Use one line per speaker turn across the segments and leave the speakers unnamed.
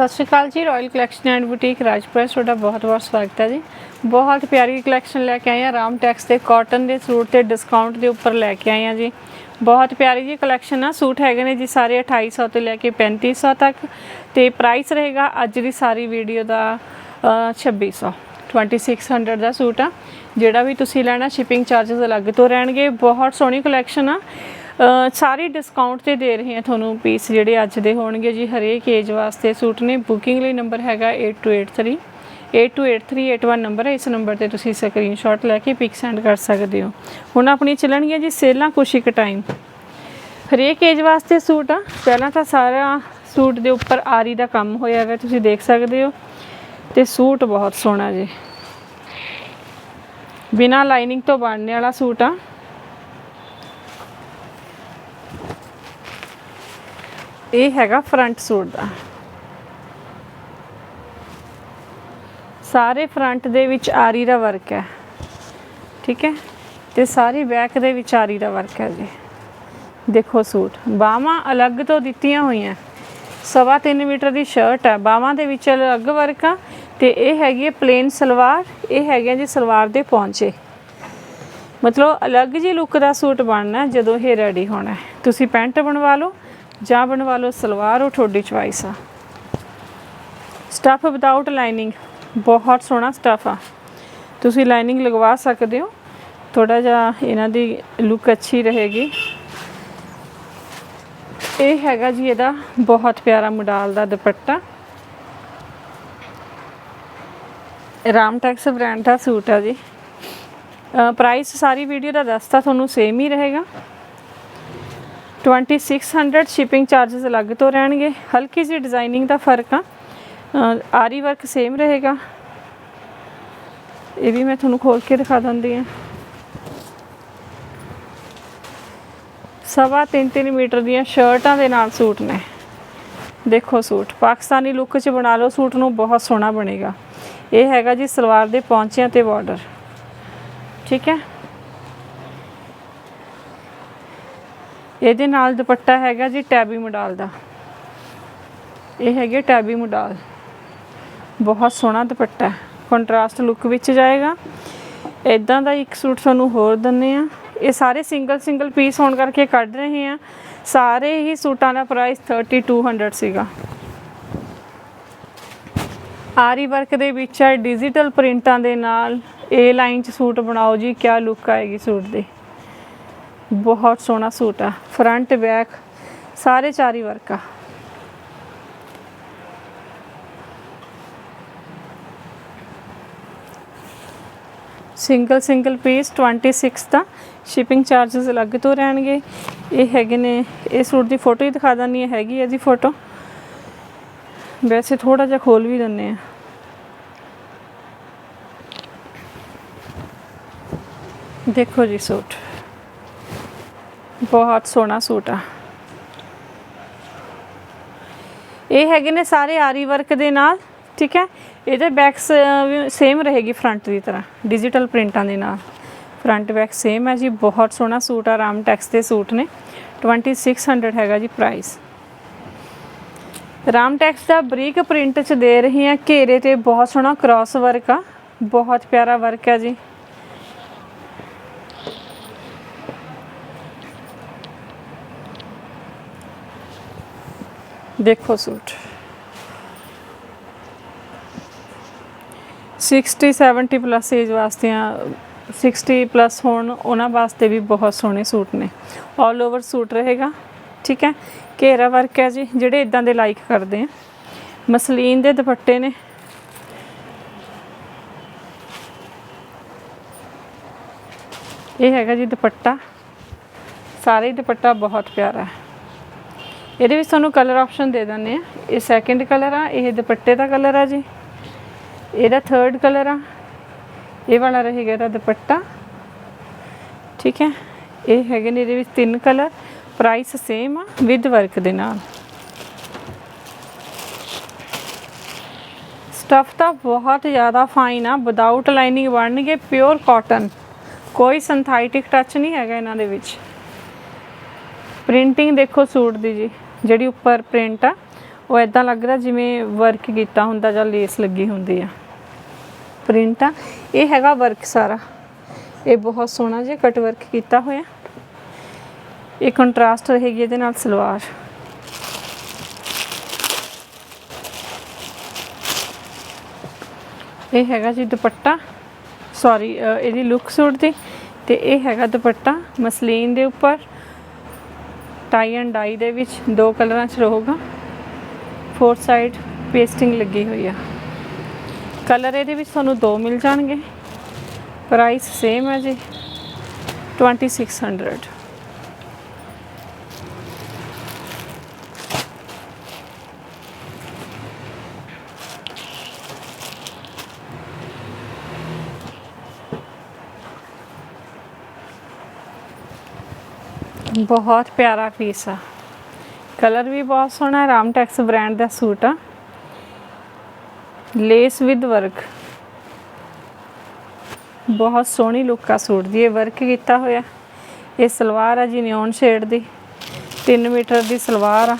ਸਤਿ ਸ਼੍ਰੀ ਅਕਾਲ ਜੀ royal collection and boutique Rajpura ਤੁਹਾਡਾ ਬਹੁਤ-ਬਹੁਤ ਸਵਾਗਤ ਹੈ ਜੀ। ਬਹੁਤ ਪਿਆਰੀ ਕਲੈਕਸ਼ਨ ਲੈ ਕੇ ਆਏ ਆ ਰਾਮ ਟੈਕਸ ਦੇ ਕਾਟਨ ਦੇ ਸੂਟ ਤੇ ਡਿਸਕਾਊਂਟ ਦੇ ਉੱਪਰ ਲੈ ਕੇ ਆਏ ਆ ਜੀ। ਬਹੁਤ ਪਿਆਰੀ ਜੀ ਕਲੈਕਸ਼ਨ ਆ ਸੂਟ ਹੈਗੇ ਨੇ ਜੀ ਸਾਰੇ 2800 ਤੋਂ ਲੈ ਕੇ 3500 ਤੱਕ ਤੇ ਪ੍ਰਾਈਸ ਰਹੇਗਾ ਅੱਜ ਦੀ ਸਾਰੀ ਵੀਡੀਓ ਦਾ ਅ, 2600 2600 ਦਾ ਸੂਟ ਆ। ਜਿਹੜਾ ਵੀ ਤੁਸੀਂ ਲੈਣਾ ਸ਼ਿਪਿੰਗ ਚਾਰजेस ਅਲੱਗ ਤੋਂ ਰਹਿਣਗੇ। ਬਹੁਤ ਸੋਹਣੀ ਕਲੈਕਸ਼ਨ ਆ। ਸਾਰੀ ਡਿਸਕਾਊਂਟ ਤੇ ਦੇ ਰਹੇ ਹਾਂ ਤੁਹਾਨੂੰ ਪੀਸ ਜਿਹੜੇ ਅੱਜ ਦੇ ਹੋਣਗੇ ਜੀ, ਹਰੇਕ ਏਜ ਵਾਸਤੇ ਸੂਟ ਨੇ। ਬੁਕਿੰਗ ਲਈ ਨੰਬਰ ਹੈਗਾ 8283 828381 ਨੰਬਰ ਹੈ। ਇਸ ਨੰਬਰ ਤੇ ਤੁਸੀਂ ਸਕਰੀਨਸ਼ਾਟ ਲੈ ਕੇ ਪਿਕ ਸੈਂਡ ਕਰ ਸਕਦੇ ਹੋ। ਹੁਣ ਆਪਣੀ ਚੱਲਣਗੀਆਂ ਜੀ ਸੇਲਾਂ ਕੁਛ ਇੱਕ ਟਾਈਮ ਹਰੇਕ ਏਜ ਵਾਸਤੇ ਸੂਟ ਆ। ਪਹਿਲਾਂ ਤਾਂ ਸਾਰਾ ਸੂਟ ਦੇ ਉੱਪਰ ਆਰੀ ਦਾ ਕੰਮ ਹੋਇਆ ਹੈ ਤੁਸੀਂ ਦੇਖ ਸਕਦੇ ਹੋ। ਤੇ ਸੂਟ ਬਹੁਤ ਸੋਹਣਾ ਜੀ। ਬਿਨਾ ਲਾਈਨਿੰਗ ਤੋਂ ਬਣਨੇ ਵਾਲਾ ਸੂਟ ਆ। ਇਹ ਹੈਗਾ ਫਰੰਟ ਸੂਟ ਦਾ। ਸਾਰੇ ਫਰੰਟ ਦੇ ਵਿੱਚ ਆਰੀ ਦਾ ਵਰਕ ਹੈ। ਠੀਕ ਹੈ? ਤੇ ਸਾਰੀ ਬੈਕ ਦੇ ਵਿੱਚ ਆਰੀ ਦਾ ਵਰਕ ਹੈ ਜੀ। ਦੇਖੋ ਸੂਟ, ਬਾਹਾਂ ਅਲੱਗ ਤੋਂ ਦਿੱਤੀਆਂ ਹੋਈਆਂ। ਸਵਾ ਤਿੰਨ ਮੀਟਰ ਦੀ ਸ਼ਰਟ ਹੈ। ਬਾਹਾਂ ਦੇ ਵਿੱਚ ਅਲੱਗ ਵਰਕ ਆ ਤੇ ਇਹ ਹੈਗੀ ਹੈ ਪਲੇਨ ਸਲਵਾਰ। ਇਹ ਹੈਗੇ ਜੀ ਸਲਵਾਰ ਦੇ ਪੌਂਚੇ। ਮਤਲਬ ਅਲੱਗ ਜੀ ਲੁੱਕ ਦਾ ਸੂਟ ਬਣਨਾ ਜਦੋਂ ਇਹ ਰੈਡੀ ਹੋਣਾ ਤੁਸੀਂ ਪੈਂਟ ਬਣਵਾ ਲਓ। ਜਾਂ ਬਣਵਾ ਲਓ ਸਲਵਾਰ ਉਹ ਤੁਹਾਡੀ ਚੁਆਇਸ ਆ ਸਟਫ ਵਿਦਆਊਟ ਲਾਈਨਿੰਗ ਬਹੁਤ ਸੋਹਣਾ ਸਟਫ ਆ। ਤੁਸੀਂ ਲਾਈਨਿੰਗ ਲਗਵਾ ਸਕਦੇ ਹੋ। ਥੋੜਾ ਜਿਹਾ ਇਹਨਾਂ ਦੀ ਲੁੱਕ ਅੱਛੀ ਰਹੇਗੀ। ਇਹ ਹੈਗਾ ਜੀ ਇਹਦਾ ਬਹੁਤ ਪਿਆਰਾ ਮੋਡਲ ਦਾ ਦੁਪੱਟਾ। ਰਾਮਟੈਕਸ ਬ੍ਰਾਂਡ ਦਾ ਸੂਟ ਆ ਜੀ। ਪ੍ਰਾਈਸ ਸਾਰੀ ਵੀਡੀਓ ਦਾ ਦੱਸਤਾ, ਤੁਹਾਨੂੰ ਸੇਮ ਹੀ ਰਹੇਗਾ। 2600 ਸ਼ਿਪਿੰਗ ਚਾਰजेस ਅਲੱਗ ਤੋਂ ਰਹਿਣਗੇ। ਹਲਕੀ ਜਿਹੀ ਡਿਜ਼ਾਈਨਿੰਗ ਦਾ ਫ਼ਰਕ ਆ। ਆਰੀ ਵਰਕ ਸੇਮ ਰਹੇਗਾ। ਇਹ ਵੀ ਮੈਂ ਤੁਹਾਨੂੰ ਖੋਲ ਕੇ ਦਿਖਾ ਦਿੰਦੀ ਹਾਂ। ਸਵਾ ਤਿੰਨ ਤਿੰਨ ਮੀਟਰ ਦੀਆਂ ਸ਼ਰਟਾਂ ਦੇ ਨਾਲ ਸੂਟ ਨੇ। ਦੇਖੋ ਸੂਟ। ਪਾਕਿਸਤਾਨੀ ਲੁੱਕ 'ਚ ਬਣਾ ਲਓ, ਸੂਟ ਨੂੰ ਬਹੁਤ ਸੋਹਣਾ ਬਣੇਗਾ। ਇਹ ਹੈਗਾ ਜੀ ਸਲਵਾਰ ਦੇ ਪੌਂਚਿਆਂ ਤੇ ਬਾਰਡਰ ਠੀਕ ਹੈ? ਇਹਦੇ ਨਾਲ ਦੁਪੱਟਾ ਹੈਗਾ ਜੀ ਟੈਬੀ ਮੋਡਲ ਦਾ। ਇਹ ਹੈਗੇ ਟੈਬੀ ਮੋਡਲ। ਬਹੁਤ ਸੋਹਣਾ ਦੁਪੱਟਾ ਕੰਟਰਾਸਟ ਲੁੱਕ ਵਿੱਚ ਜਾਏਗਾ। ਇਦਾਂ ਦਾ ਇੱਕ ਸੂਟ ਤੁਹਾਨੂੰ ਹੋਰ ਦਿੰਨੇ ਆ। ਇਹ ਸਾਰੇ ਸਿੰਗਲ ਸਿੰਗਲ ਪੀਸ ਹੋਣ ਕਰਕੇ ਕੱਢ ਰਹੇ ਆ। ਸਾਰੇ ਹੀ ਸੂਟਾਂ ਦਾ ਪ੍ਰਾਈਸ 3200 ਸੀਗਾ। ਆਰੀ ਵਰਕ ਦੇ ਵਿੱਚ ਹੈ ਡਿਜੀਟਲ ਪ੍ਰਿੰਟਾਂ ਦੇ ਨਾਲ। ਏ ਲਾਈਨ ਚ ਸੂਟ ਬਣਾਓ ਜੀ, ਕਿਆ ਲੁੱਕ ਆਏਗੀ ਸੂਟ ਦੀ। ਬਹੁਤ ਸੋਹਣਾ ਸੂਟ ਆ। ਫਰੰਟ ਬੈਕ ਸਾਰੇ ਚਾਰੀ ਵਰਕ ਆ। ਸਿੰਗਲ ਸਿੰਗਲ ਪੀਸ 26 ਦਾ। ਸ਼ਿਪਿੰਗ ਚਾਰजेस ਅਲੱਗ ਤੋਂ ਰਹਿਣਗੇ। ਇਹ ਹੈਗੇ ਨੇ, ਇਹ ਸੂਟ ਦੀ ਫੋਟੋ ਹੀ ਦਿਖਾ ਦਿੰਨੀ ਹੈਗੀ ਇਹਦੀ ਫੋਟੋ ਵੈਸੇ ਥੋੜਾ ਜਿਹਾ ਖੋਲ ਵੀ ਦਿੰਨੇ ਆ ਦੇਖੋ ਜੀ ਸੂਟ। ਬਹੁਤ ਸੋਹਣਾ ਸੂਟ ਆ। ਇਹ ਹੈਗੇ ਨੇ ਸਾਰੇ ਆਰੀ ਵਰਕ ਦੇ ਨਾਲ, ਠੀਕ ਹੈ? ਇਹਦੇ ਬੈਕਸ ਸੇਮ ਰਹੇਗੀ ਫਰੰਟ ਦੀ ਤਰ੍ਹਾਂ ਡਿਜੀਟਲ ਪ੍ਰਿੰਟਾਂ ਦੇ ਨਾਲ। ਫਰੰਟ ਬੈਕ ਸੇਮ ਹੈ ਜੀ, ਬਹੁਤ ਸੋਹਣਾ ਸੂਟ ਆ, ਰਾਮ ਟੈਕਸ ਦੇ ਸੂਟ ਨੇ। 2600 ਹੈਗਾ ਜੀ ਪ੍ਰਾਈਸ ਰਾਮ ਟੈਕਸ ਦਾ ਬਰੀਕ ਪ੍ਰਿੰਟ ਚ ਦੇ ਰਹੀ ਆ ਘੇਰੇ ਤੇ ਬਹੁਤ ਸੋਹਣਾ ਕ੍ਰਾਸ ਵਰਕ ਆ, ਬਹੁਤ ਪਿਆਰਾ ਵਰਕ ਹੈ ਜੀ। ਦੇਖੋ ਸੂਟ। 60 70 ਪਲੱਸ ਏਜ ਵਾਸਤੇ ਆ 60 ਪਲੱਸ ਹੋਣ ਉਹਨਾਂ ਵਾਸਤੇ ਵੀ ਬਹੁਤ ਸੋਹਣੇ ਸੂਟ ਨੇ। 올 ਓਵਰ ਸੂਟ ਰਹੇਗਾ, ਠੀਕ ਹੈ? ਘੇਰਾ ਵਰਕ ਹੈ ਜੀ, ਜਿਹੜੇ ਇਦਾਂ ਦੇ ਲਾਈਕ ਕਰਦੇ ਆ। ਮਸਲੀਨ ਦੇ ਦੁਪੱਟੇ ਨੇ। ਇਹ ਹੈਗਾ ਜੀ ਦੁਪੱਟਾ। ਸਾਰੇ ਹੀ ਦੁਪੱਟਾ ਬਹੁਤ ਪਿਆਰਾ ਹੈ। ਇਹਦੇ ਵਿੱਚ ਤੁਹਾਨੂੰ ਕਲਰ ਆਪਸ਼ਨ ਦੇ ਦਿੰਦੇ ਆ ਇਹ ਸੈਕੰਡ ਕਲਰ ਆ, ਇਹ ਦੁਪੱਟੇ ਦਾ ਕਲਰ ਆ ਜੀ। ਇਹਦਾ ਥਰਡ ਕਲਰ ਆ। ਇਹ ਵਾਲਾ ਰਹੇਗਾ ਇਹਦਾ ਦੁਪੱਟਾ। ਠੀਕ ਹੈ? ਇਹ ਹੈਗੇ ਨੇ ਇਹਦੇ ਵਿੱਚ ਤਿੰਨ ਕਲਰ ਪ੍ਰਾਈਸ ਸੇਮ ਆ ਵਿਦ ਵਰਕ ਦੇ ਨਾਲ। ਸਟਫ ਤਾਂ ਬਹੁਤ ਜ਼ਿਆਦਾ ਫਾਈਨ ਆ ਵਿਦਆਊਟ ਲਾਈਨਿੰਗ ਬਣਨਗੇ ਪਿਓਰ ਕਾਟਨ ਕੋਈ ਸਿੰਥੈਟਿਕ ਟੱਚ ਨਹੀਂ ਹੈਗਾ ਇਹਨਾਂ ਦੇ ਵਿੱਚ। ਪ੍ਰਿੰਟਿੰਗ ਦੇਖੋ ਸੂਟ ਦੀ ਜੀ। ਜਿਹੜੀ ਉੱਪਰ ਪ੍ਰਿੰਟ ਆ, ਉਹ ਇਦਾਂ ਲੱਗ ਰਿਹਾ ਜਿਵੇਂ ਵਰਕ ਕੀਤਾ ਹੁੰਦਾ ਜਾਂ ਲੇਸ ਲੱਗੀ ਹੁੰਦੀ ਆ। ਪ੍ਰਿੰਟ ਆ, ਇਹ ਹੈਗਾ ਵਰਕ ਸਾਰਾ। ਇਹ ਬਹੁਤ ਸੋਹਣਾ ਜਿਹਾ ਕਟ ਵਰਕ ਕੀਤਾ ਹੋਇਆ। ਇਹ ਕੰਟਰਾਸਟ ਰਹੇਗੀ ਇਹਦੇ ਨਾਲ ਸਲਵਾਰ। ਇਹ ਹੈਗਾ ਜੀ ਦੁਪੱਟਾ। ਸੌਰੀ ਇਹਦੀ ਲੁੱਕ ਸੂਟ ਦੀ। ਤੇ ਇਹ ਹੈਗਾ ਦੁਪੱਟਾ ਮਸਲੀਨ ਦੇ ਉੱਪਰ। ਟਾਈ ਐਂਡ ਡਾਈ ਦੇ ਵਿੱਚ ਦੋ ਕਲਰਾਂ 'ਚ ਰਹੂਗਾ। ਫੋਰ ਸਾਈਡ ਪੇਸਟਿੰਗ ਲੱਗੀ ਹੋਈ ਆ। ਕਲਰ ਇਹਦੇ ਵਿੱਚ ਤੁਹਾਨੂੰ ਦੋ ਮਿਲ ਜਾਣਗੇ। ਪ੍ਰਾਈਸ ਸੇਮ ਹੈ ਜੀ 2600 ਬਹੁਤ ਪਿਆਰਾ ਪੀਸ ਆ। ਕਲਰ ਵੀ ਬਹੁਤ ਸੋਹਣਾ ਰਾਮ ਟੈਕਸ ਬ੍ਰਾਂਡ ਦਾ ਸੂਟ ਆ। ਲੇਸ ਵਿਦ ਵਰਕ ਬਹੁਤ ਸੋਹਣੀ ਲੁੱਕ ਆ ਸੂਟ ਦੀ, ਇਹ ਵਰਕ ਕੀਤਾ ਹੋਇਆ। ਇਹ ਸਲਵਾਰ ਆ ਜੀ ਨਿਓਨ ਸ਼ੇਡ ਦੀ। 3 ਮੀਟਰ ਦੀ ਸਲਵਾਰ ਆ।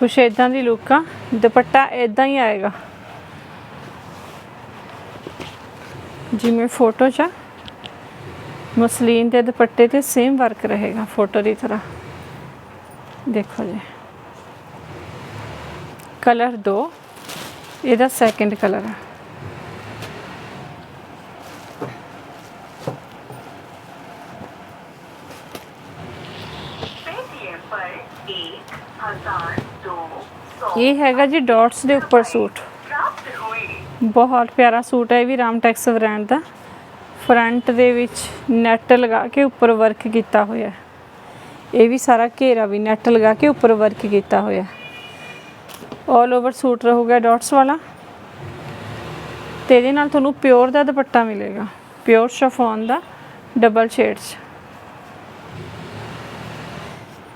ਕੁਛ ਇਦਾਂ ਦੀ ਲੁੱਕ ਆ। ਦੁਪੱਟਾ ਇਦਾਂ ਹੀ ਆਏਗਾ। ਜਿਵੇਂ ਫੋਟੋ 'ਚ ਆ। ਮਸਲੀਨ ਦੇ ਦੁਪੱਟੇ ਤੇ ਸੇਮ ਵਰਕ ਰਹੇਗਾ ਫੋਟੋ ਦੀ ਤਰ੍ਹਾਂ। ਦੇਖੋ ਜੀ। ਕਲਰ 2 ਇਹਦਾ ਸੈਕੰਡ ਕਲਰ ਹੈ ਇਹ ਹੈਗਾ ਜੀ ਡਾਟਸ ਦੇ ਉੱਪਰ ਸੂਟ। ਬਹੁਤ ਪਿਆਰਾ ਸੂਟ ਹੈ ਇਹ ਵੀ ਰਾਮ ਟੈਕਸ ਬ੍ਰਾਂਡ ਦਾ। ਫਰੰਟ ਦੇ ਵਿੱਚ ਨੈਟ ਲਗਾ ਕੇ ਉੱਪਰ ਵਰਕ ਕੀਤਾ ਹੋਇਆ ਇਹ ਵੀ ਸਾਰਾ ਘੇਰਾ ਵੀ ਨੈਟ ਲਗਾ ਕੇ ਉੱਪਰ ਵਰਕ ਕੀਤਾ ਹੋਇਆ ਆਲ ਓਵਰ ਸੂਟ ਰਹੂਗਾ ਡਾਟਸ ਵਾਲਾ। ਤੇ ਇਹਦੇ ਨਾਲ ਤੁਹਾਨੂੰ ਪਿਓਰ ਦਾ ਦੁਪੱਟਾ ਮਿਲੇਗਾ। ਪਿਓਰ ਸ਼ਫੋਨ ਦਾ ਡਬਲ ਸ਼ੇਡਸ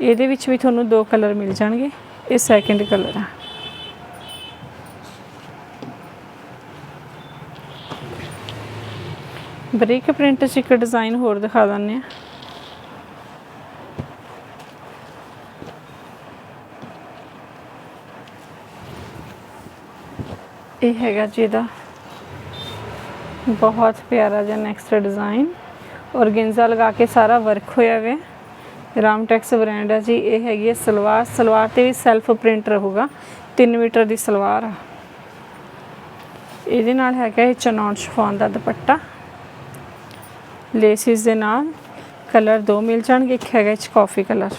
ਇਹਦੇ ਵਿੱਚ ਵੀ ਤੁਹਾਨੂੰ ਦੋ ਕਲਰ ਮਿਲ ਜਾਣਗੇ। ਇਹ ਸੈਕੰਡ ਕਲਰ ਆ। ਬਰੀਕ ਪ੍ਰਿੰਟ 'ਚ ਇੱਕ ਡਿਜ਼ਾਈਨ ਹੋਰ ਦਿਖਾ ਦਿੰਦੇ ਆ ਇਹ ਹੈਗਾ ਜੀ ਇਹਦਾ ਬਹੁਤ ਪਿਆਰਾ ਜਿਹਾ ਨੈਕਸਟ ਡਿਜ਼ਾਈਨ ਔਰਗੈਂਜ਼ਾ ਲਗਾ ਕੇ ਸਾਰਾ ਵਰਕ ਹੋਇਆ ਹੋਇਆ ਰਾਮਟੈਕਸ ਬ੍ਰਾਂਡ ਹੈ ਜੀ, ਇਹ ਹੈਗੀ ਹੈ ਸਲਵਾਰ। ਸਲਵਾਰ ਤੇ ਵੀ ਸੈਲਫ ਪ੍ਰਿੰਟ ਰਹੂਗਾ। 3 ਮੀਟਰ ਦੀ ਸਲਵਾਰ ਆ। ਇਹਦੇ ਨਾਲ ਹੈਗਾ ਇਹ ਚਨੌਨ ਸ਼ਿਫੋਨ ਦਾ ਦੁਪੱਟਾ। ਲੇਸਿਸ ਦੇ ਨਾਲ ਕਲਰ ਦੋ ਮਿਲ ਜਾਣਗੇ, ਇੱਕ ਹੈਗਾ ਇਹ 'ਚ ਕਾਫੀ ਕਲਰ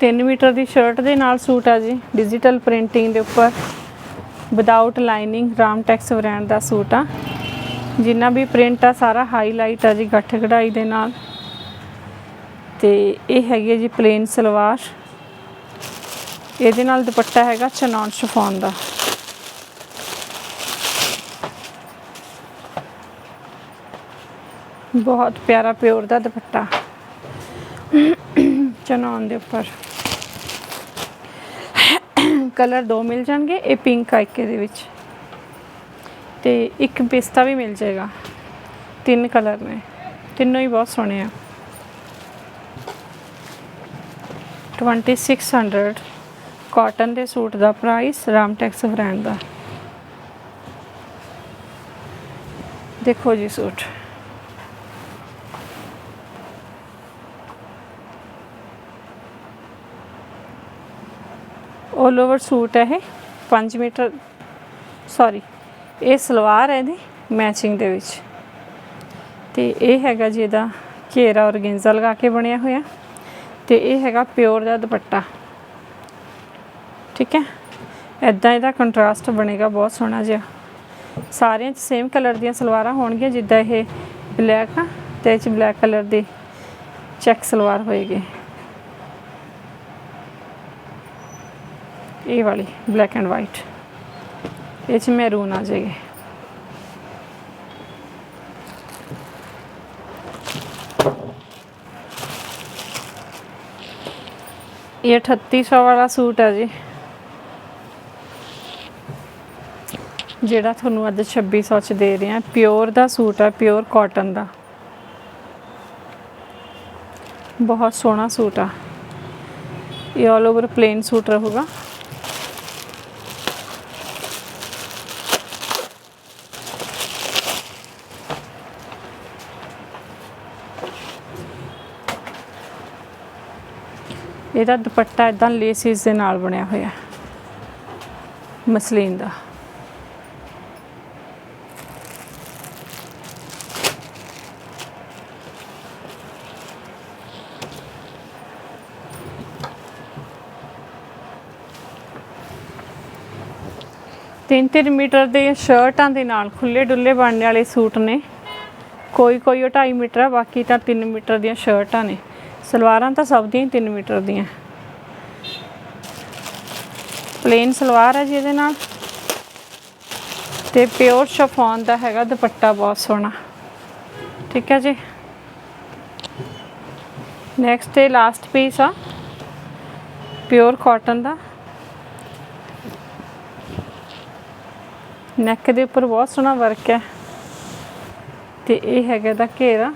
ਤਿੰਨ ਮੀਟਰ ਦੀ ਸ਼ਰਟ ਦੇ ਨਾਲ ਸੂਟ ਆ ਜੀ ਡਿਜੀਟਲ ਪ੍ਰਿੰਟਿੰਗ ਦੇ ਉੱਪਰ। Without lining Ram tex brand ਦਾ ਸੂਟ ਆ। ਜਿੰਨਾ ਵੀ ਪ੍ਰਿੰਟ ਆ, ਸਾਰਾ ਹਾਈਲਾਈਟ ਆ ਜੀ, ਗੱਠ ਕਢਾਈ ਦੇ ਨਾਲ। ਤੇ ਇਹ ਹੈਗੀ ਹੈ ਜੀ ਪਲੇਨ ਸਲਵਾਰ। ਇਹਦੇ ਨਾਲ ਦੁਪੱਟਾ ਹੈਗਾ ਚਨੌਨ ਸ਼ਫੋਨ ਦਾ। ਬਹੁਤ ਪਿਆਰਾ ਪਿਓਰ ਦਾ ਦੁਪੱਟਾ। ਚਨੌਨ ਦੇ ਉੱਪਰ। ਕਲਰ ਦੋ ਮਿਲ ਜਾਣਗੇ, ਇਹ ਪਿੰਕ ਆ ਇੱਕ ਇਹਦੇ ਵਿੱਚ। ਤੇ ਇੱਕ ਪਿਸਤਾ ਵੀ ਮਿਲ ਜਾਏਗਾ। ਤਿੰਨ ਕਲਰ ਨੇ। ਤਿੰਨੋਂ ਹੀ ਬਹੁਤ ਸੋਹਣੇ ਆ। 2600 ਕਾਟਨ ਦੇ ਸੂਟ ਦਾ ਪ੍ਰਾਈਸ ਰਾਮਟੈਕਸ ਬ੍ਰਾਂਡ ਦਾ। ਦੇਖੋ ਜੀ ਸੂਟ। ਆਲ ਓਵਰ ਸੂਟ ਹੈ ਇਹ। 5 ਮੀਟਰ ਸੌਰੀ ਇਹ ਸਲਵਾਰ ਹੈ ਇਹਦੀ ਮੈਚਿੰਗ ਦੇ ਵਿੱਚ। ਤੇ ਇਹ ਹੈਗਾ ਜੀ ਇਹਦਾ ਘੇਰਾ ਔਰਗੈਂਜ਼ਾ ਲਗਾ ਕੇ ਬਣਿਆ ਹੋਇਆ। ਤੇ ਇਹ ਹੈਗਾ ਪਿਓਰ ਦਾ ਦੁਪੱਟਾ। ਠੀਕ ਹੈ? ਐਦਾਂ ਇਹਦਾ ਕੰਟਰਾਸਟ ਬਣੇਗਾ, ਬਹੁਤ ਸੋਹਣਾ ਜਿਹਾ। ਸਾਰਿਆਂ 'ਚ ਸੇਮ ਕਲਰ ਦੀਆਂ ਸਲਵਾਰਾਂ ਹੋਣਗੀਆਂ, ਜਿੱਦਾਂ ਇਹ ਬਲੈਕ ਆ ਤੇ ਇਹ 'ਚ ਬਲੈਕ ਕਲਰ ਦੀ ਚੈੱਕ ਸਲਵਾਰ ਹੋਏਗੀ। ਇਹ ਵਾਲੀ ਬਲੈਕ ਐਂਡ ਵਾਈਟ ਇਹ 'ਚ ਮੈਰੂਨ ਆ ਜਾਏਗੀ। ਇਹ 3800 ਵਾਲਾ ਸੂਟ ਹੈ ਜੀ। ਜਿਹੜਾ ਤੁਹਾਨੂੰ ਅੱਜ 2600 ਚ ਦੇ ਰਹੇ ਹਾਂ ਪਿਓਰ ਦਾ ਸੂਟ ਹੈ ਪਿਓਰ ਕਾਟਨ ਦਾ। ਬਹੁਤ ਸੋਹਣਾ ਸੂਟ ਆ। ਇਹ ਆਲ ਓਵਰ ਪਲੇਨ ਸੂਟ ਰਹੂਗਾ। ਇਹਦਾ ਦੁਪੱਟਾ ਇਦਾਂ ਲੇਸਿਸ ਦੇ ਨਾਲ ਬਣਿਆ ਹੋਇਆ ਮਸਲੀਨ ਦਾ। ਤਿੰਨ ਤਿੰਨ ਮੀਟਰ ਦੇ ਸ਼ਰਟਾਂ ਦੇ ਨਾਲ ਖੁੱਲੇ ਡੁੱਲੇ ਬਣਨੇ ਵਾਲੇ ਸੂਟ ਨੇ। ਕੋਈ ਕੋਈ ਉਹ 2.5 ਮੀਟਰ ਆ, ਬਾਕੀ ਤਾਂ 3 ਮੀਟਰ ਦੀਆਂ ਸ਼ਰਟਾਂ ਨੇ। ਸਲਵਾਰਾਂ ਤਾਂ ਸਭ ਦੀਆਂ 3 ਮੀਟਰ ਦੀਆਂ। ਪਲੇਨ ਸਲਵਾਰ ਹੈ ਜੀ ਇਹਦੇ ਨਾਲ। ਤੇ ਪਿਓਰ ਸ਼ਫੋਨ ਦਾ ਹੈਗਾ ਦੁਪੱਟਾ ਬਹੁਤ ਸੋਹਣਾ। ਠੀਕ ਹੈ ਜੀ। ਨੈਕਸਟ ਤੇ ਲਾਸਟ ਪੀਸ ਆ। ਪਿਓਰ ਕਾਟਨ ਦਾ। ਨੈਕ ਦੇ ਉੱਪਰ ਬਹੁਤ ਸੋਹਣਾ ਵਰਕ ਹੈ। ਤੇ ਇਹ ਹੈਗਾ ਦਾ ਘੇਰਾ।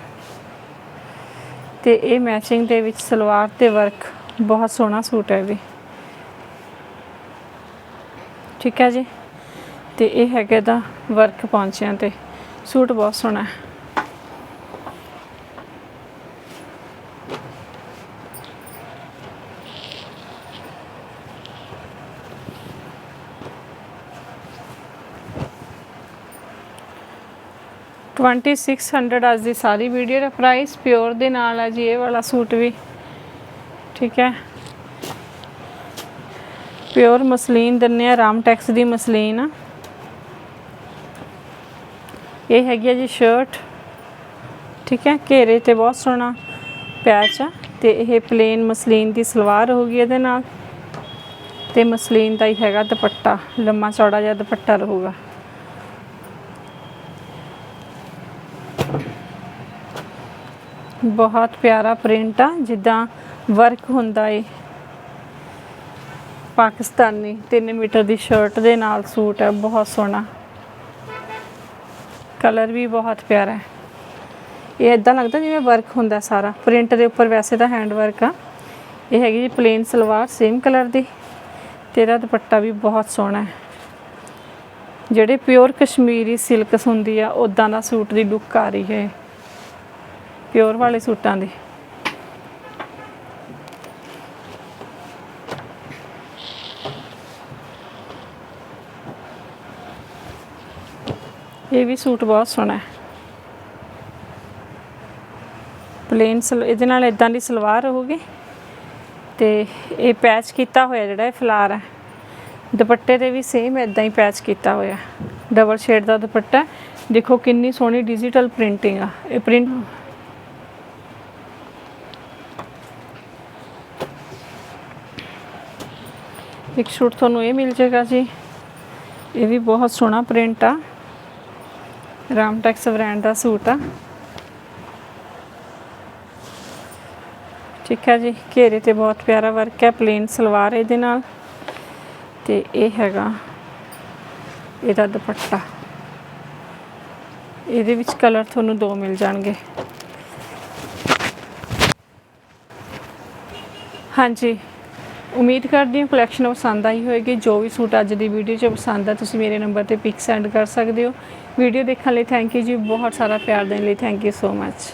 ਤੇ ਇਹ ਮੈਚਿੰਗ ਦੇ ਵਿੱਚ ਸਲਵਾਰ ਤੇ ਵਰਕ ਬਹੁਤ ਸੋਹਣਾ ਸੂਟ ਹੈ ਵੀ। ਠੀਕ ਹੈ ਜੀ? ਤੇ ਇਹ ਹੈਗਾ ਦਾ ਵਰਕ ਪਹੁੰਚਿਆਂ ਤੇ। ਸੂਟ ਬਹੁਤ ਸੋਹਣਾ ਹੈ। 2600 ਅੱਜ ਦੀ ਸਾਰੀ ਵੀਡੀਓ ਦਾ ਪ੍ਰਾਈਸ ਪਿਓਰ ਦੇ ਨਾਲ ਆ ਜੀ, ਇਹ ਵਾਲਾ ਸੂਟ ਵੀ। ਠੀਕ ਹੈ। ਪਿਓਰ ਮਸਲੀਨ ਦਿੰਨੇ ਆ ਰਾਮ ਟੈਕਸ ਦੀ ਮਸਲੀਨ। ਆ ਇਹ ਹੈਗੀ ਆ ਜੀ ਸ਼ਰਟ ਠੀਕ ਹੈ, ਘੇਰੇ ਤੇ ਬਹੁਤ ਸੋਹਣਾ ਪੈਚ ਆ ਤੇ ਇਹ ਪਲੇਨ ਮਸਲੀਨ ਦੀ ਸਲਵਾਰ ਹੋਗੀ ਇਹਦੇ ਨਾਲ। ਤੇ ਮਸਲੀਨ ਦਾ ਹੀ ਹੈਗਾ ਦੁਪੱਟਾ, ਲੰਮਾ ਚੌੜਾ ਜਿਹਾ ਦੁਪੱਟਾ ਰਹੂਗਾ। ਬਹੁਤ ਪਿਆਰਾ ਪ੍ਰਿੰਟ ਆ, ਜਿੱਦਾਂ ਵਰਕ ਹੁੰਦਾ ਏ। ਪਾਕਿਸਤਾਨੀ 3 ਮੀਟਰ ਦੀ ਸ਼ਰਟ ਦੇ ਨਾਲ ਸੂਟ ਹੈ ਬਹੁਤ ਸੋਹਣਾ। ਕਲਰ ਵੀ ਬਹੁਤ ਪਿਆਰਾ ਹੈ। ਇਹ ਇਦਾਂ ਲੱਗਦਾ ਜਿਵੇਂ ਵਰਕ ਹੁੰਦਾ ਸਾਰਾ। ਪ੍ਰਿੰਟ ਦੇ ਉੱਪਰ ਵੈਸੇ ਤਾਂ ਹੈਂਡ ਵਰਕ ਆ। ਇਹ ਹੈਗੀ ਜੀ ਪਲੇਨ ਸਲਵਾਰ ਸੇਮ ਕਲਰ ਦੀ। ਤੇ ਇਹਦਾ ਦੁਪੱਟਾ ਵੀ ਬਹੁਤ ਸੋਹਣਾ ਹੈ। ਜਿਹੜੇ ਪਿਓਰ ਕਸ਼ਮੀਰੀ ਸਿਲਕਸ ਹੁੰਦੀ ਆ ਉਦਾਂ ਦਾ ਸੂਟ ਦੀ ਲੁੱਕ ਆ ਰਹੀ ਹੈ। ਪਿਓਰ ਵਾਲੇ ਸੂਟਾਂ ਦੀ। ਇਹ ਵੀ ਸੂਟ ਬਹੁਤ ਸੋਹਣਾ ਹੈ। ਪਲੇਨ ਸਲ, ਇਹਦੇ ਨਾਲ ਇਦਾਂ ਦੀ ਸਲਵਾਰ ਹੋਊਗੀ ਤੇ ਇਹ ਪੈਚ ਕੀਤਾ ਹੋਇਆ ਜਿਹੜਾ ਇਹ ਫਲਾਰ ਹੈ। ਦੁਪੱਟੇ ਤੇ ਵੀ ਸੇਮ ਇਦਾਂ ਹੀ ਪੈਚ ਕੀਤਾ ਹੋਇਆ ਡਬਲ ਸ਼ੇਡ ਦਾ ਦੁਪੱਟਾ ਦੇਖੋ ਕਿੰਨੀ ਸੋਹਣੀ ਡਿਜੀਟਲ ਪ੍ਰਿੰਟਿੰਗ ਆ। ਇਹ ਪ੍ਰਿੰਟ ਇੱਕ ਸੂਟ ਤੁਹਾਨੂੰ ਇਹ ਮਿਲ ਜਾਏਗਾ ਜੀ। ਇਹ ਵੀ ਬਹੁਤ ਸੋਹਣਾ ਪ੍ਰਿੰਟ ਆ। ਰਾਮਟੈਕਸ ਬ੍ਰਾਂਡ ਦਾ ਸੂਟ ਆ। ਠੀਕ ਹੈ ਜੀ, ਘੇਰੇ ਤੇ ਬਹੁਤ ਪਿਆਰਾ ਵਰਕ ਹੈ ਪਲੇਨ ਸਲਵਾਰ ਇਹਦੇ ਨਾਲ। ਤੇ ਇਹ ਹੈਗਾ ਇਹਦਾ ਦੁਪੱਟਾ। ਇਹਦੇ ਵਿੱਚ ਕਲਰ ਤੁਹਾਨੂੰ ਦੋ ਮਿਲ ਜਾਣਗੇ। ਹਾਂਜੀ। ਉਮੀਦ ਕਰਦੀ ਹਾਂ ਕਲੈਕਸ਼ਨ ਪਸੰਦ ਆਈ ਹੋਵੇਗੀ ਜੋ ਵੀ ਸੂਟ ਅੱਜ ਦੀ ਵੀਡੀਓ 'ਚ ਪਸੰਦ ਆ, ਤੁਸੀਂ ਮੇਰੇ ਨੰਬਰ ਤੇ ਪਿਕ ਸੈਂਡ ਕਰ ਸਕਦੇ ਹੋ। ਵੀਡੀਓ ਦੇਖਣ ਲਈ ਥੈਂਕ ਯੂ ਜੀ। ਬਹੁਤ ਸਾਰਾ ਪਿਆਰ ਦੇਣ ਲਈ ਥੈਂਕ ਯੂ ਸੋ ਮੱਚ